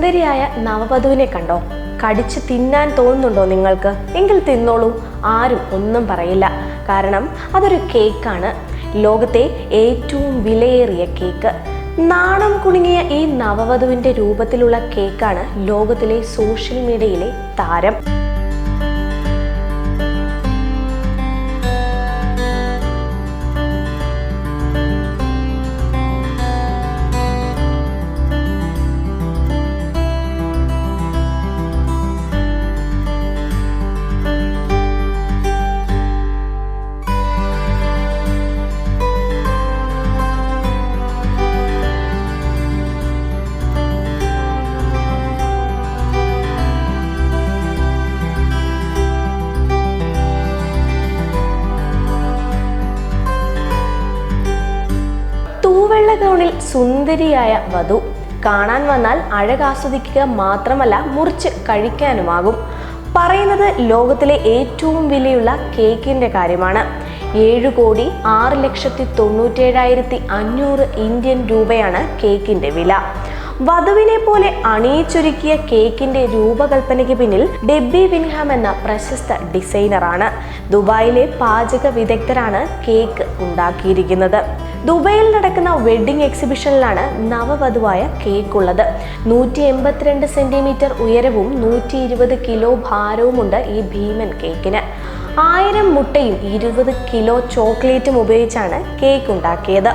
സുന്ദരിയായ നവവധുവിനെ കണ്ടോ? കടിച്ച് തിന്നാൻ തോന്നുന്നുണ്ടോ നിങ്ങൾക്ക്? എങ്കിൽ തിന്നോളൂ. ആരും ഒന്നും പറയില്ല. കാരണം അതൊരു കേക്കാണ്. ലോകത്തെ ഏറ്റവും വിലയേറിയ കേക്ക്. നാണം കുണുങ്ങിയ ഈ നവവധുവിന്റെ രൂപത്തിലുള്ള കേക്കാണ് ലോകത്തിലെ സോഷ്യൽ മീഡിയയിലെ താരം. ഗൗണിൽ സുന്ദരിയായ വധു. കാണാൻ വന്നാൽ അഴകാസ്വദിക്കുക മാത്രമല്ല മുറിച്ച് കഴിക്കാനുമാകും. പറയുന്നത് ലോകത്തിലെ ഏറ്റവും വിലയുള്ള കേക്കിന്റെ കാര്യമാണ്. ഏഴ് കോടി ആറ് ലക്ഷത്തി തൊണ്ണൂറ്റേഴായിരത്തി അഞ്ഞൂറ് ഇന്ത്യൻ രൂപയാണ് കേക്കിന്റെ വില. വധുവിനെ പോലെ അണിയിച്ചൊരുക്കിയ കേക്കിന്റെ രൂപകൽപ്പനയ്ക്ക് പിന്നിൽ ഡെബി വിൻഹാം എന്ന പ്രശസ്ത ഡിസൈനറാണ്. ദുബായിലെ പാചക വിദഗ്ധരാണ് കേക്ക് ഉണ്ടാക്കിയിരിക്കുന്നത്. ദുബൈയിൽ നടക്കുന്ന വെഡ്ഡിംഗ് എക്സിബിഷനിലാണ് നവവധുവായ കേക്ക് ഉള്ളത് നൂറ്റി എൺപത്തിരണ്ട് സെന്റിമീറ്റർ ഉയരവും നൂറ്റി ഇരുപത് കിലോ ഭാരവുമുണ്ട് ഈ ഭീമൻ കേക്കിന്. ആയിരം മുട്ടയും ഇരുപത് കിലോ ചോക്ലേറ്റും ഉപയോഗിച്ചാണ് കേക്ക് ഉണ്ടാക്കിയത്.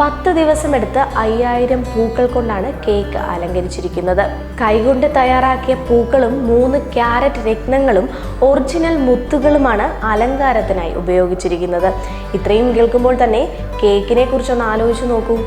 പത്ത് ദിവസമെടുത്ത് അയ്യായിരം പൂക്കൾ കൊണ്ടാണ് കേക്ക് അലങ്കരിച്ചിരിക്കുന്നത്. കൈകൊണ്ട് തയ്യാറാക്കിയ പൂക്കളും മൂന്ന് ക്യാരറ്റ് രത്നങ്ങളും ഒറിജിനൽ മുത്തുകളുമാണ് അലങ്കാരത്തിനായി ഉപയോഗിച്ചിരിക്കുന്നത്. ഇത്രയും കേൾക്കുമ്പോൾ തന്നെ കേക്കിനെ കുറിച്ചൊന്ന് ആലോചിച്ച് നോക്കൂ.